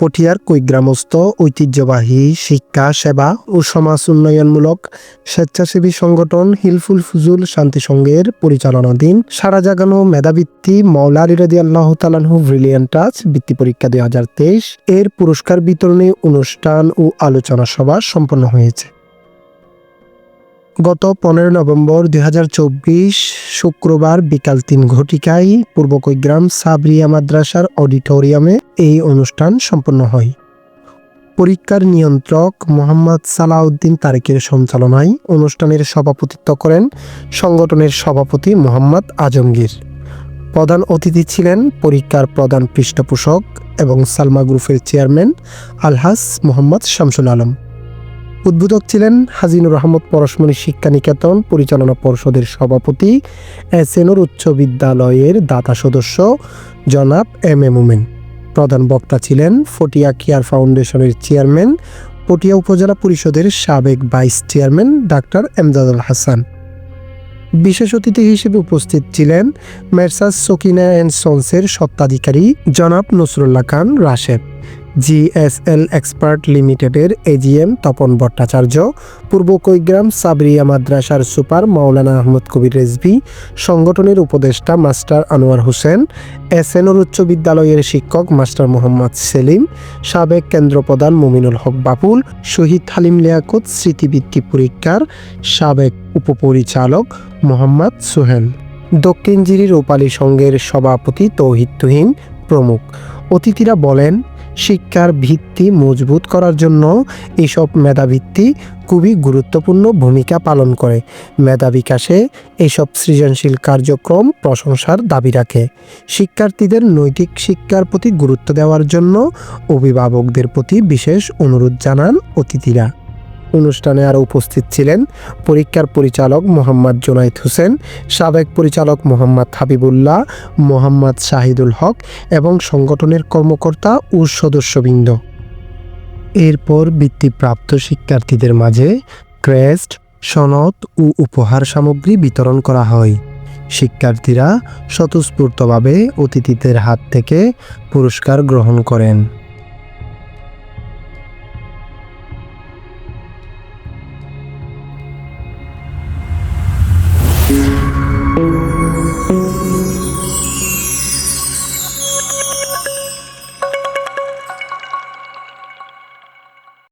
পটিয়ার কৈগ্রামস্থ ঐতিহ্যবাহী শিক্ষা, সেবা ও সমাজ উন্নয়নমূলক স্বেচ্ছাসেবী সংগঠন হিলফুল ফুজুল শান্তি সংঘের পরিচালনাধীন সারা জাগানো মেধাবৃত্তি মৌলা রিরাদি আল্লাহ তালানহু ব্রিলিয়ান টাচ বৃত্তি পরীক্ষা দুই হাজার তেইশ এর পুরস্কার বিতরণী অনুষ্ঠান ও আলোচনা সভা সম্পন্ন হয়েছে। গত পনেরো নভেম্বর দুই হাজার চব্বিশ শুক্রবার বিকাল তিন ঘটিকায় পূর্ব কৈগ্রাম সাবরিয়া মাদ্রাসার অডিটোরিয়ামে এই অনুষ্ঠান সম্পন্ন হয়। পরীক্ষার নিয়ন্ত্রক মোহাম্মদ সালাউদ্দিন তারেকের সঞ্চালনায় অনুষ্ঠানের সভাপতিত্ব করেন সংগঠনের সভাপতি মোহাম্মদ আজমগীর। প্রধান অতিথি ছিলেন পরীক্ষার প্রধান পৃষ্ঠপোষক এবং সালমা গ্রুপের চেয়ারম্যান আলহাস মোহাম্মদ শামসুল আলম। উদ্বোধক ছিলেন হাজিনুর রহমত পরশমণি শিক্ষা নিকেতন পরিচালনা পর্ষদের সভাপতি এস এসএনর উচ্চ বিদ্যালয়ের দাতা সদস্য জনাব এম এ মুমেন। প্রধান বক্তা ছিলেন ফটিয়া কেয়ার ফাউন্ডেশনের চেয়ারম্যান, পটিয়া উপজেলা পরিষদের সাবেক vice chairman doctor Emdadul Hasan. বিশেষ অতিথি হিসেবে উপস্থিত ছিলেন মেরসাস সকিনা অ্যান্ড সন্সের সত্ত্বাধিকারী জনাব নসরুল্লাহ খান রাশেদ। জিএসএল এক্সপার্ট লিমিটেডের এজিএম তপন ভট্টাচার্য, পূর্ব কৈগ্রাম সাবরিয়া মাদ্রাসার সুপার মাওলানা আহমদ কবির রেজভি, সংগঠনের উপদেষ্টা মাস্টার আনোয়ার হোসেন এসএনর উচ্চ বিদ্যালয়ের শিক্ষক মাস্টার মোহাম্মদ সেলিম, সাবেক কেন্দ্র প্রধান মুমিনুল হক বাপুল শহীদ হালিম লিয়াকত স্মৃতিবৃত্তি পরীক্ষার সাবেক উপপরিচালক মোহাম্মদ সোহেল। দক্ষিণ জিরি রূপালী সংঘের সভাপতি তৌহিদ তুহিন প্রমুখ। অতিথিরা বলেন শিক্ষার ভিত্তি মজবুত করার জন্য এসব মেধাভিত্তি খুবই গুরুত্বপূর্ণ ভূমিকা পালন করে। মেধা বিকাশে এসব সৃজনশীল কার্যক্রম প্রশংসার দাবি রাখে। শিক্ষার্থীদের নৈতিক শিক্ষার প্রতি গুরুত্ব দেওয়ার জন্য অভিভাবকদের প্রতি বিশেষ অনুরোধ জানান অতিথিরা। অনুষ্ঠানে আরও উপস্থিত ছিলেন পরীক্ষার পরিচালক মোহাম্মদ জোনাইদ হোসেন, সাবেক পরিচালক মোহাম্মদ হাবিবুল্লাহ, মোহাম্মদ শাহিদুল হক এবং সংগঠনের কর্মকর্তা ও সদস্যবৃন্দ। এরপর বৃত্তিপ্রাপ্ত শিক্ষার্থীদের মাঝে ক্রেস্ট, সনদ ও উপহার সামগ্রী বিতরণ করা হয়। শিক্ষার্থীরা স্বতঃস্ফূর্তভাবে অতিথিদের হাত থেকে পুরস্কার গ্রহণ করেন।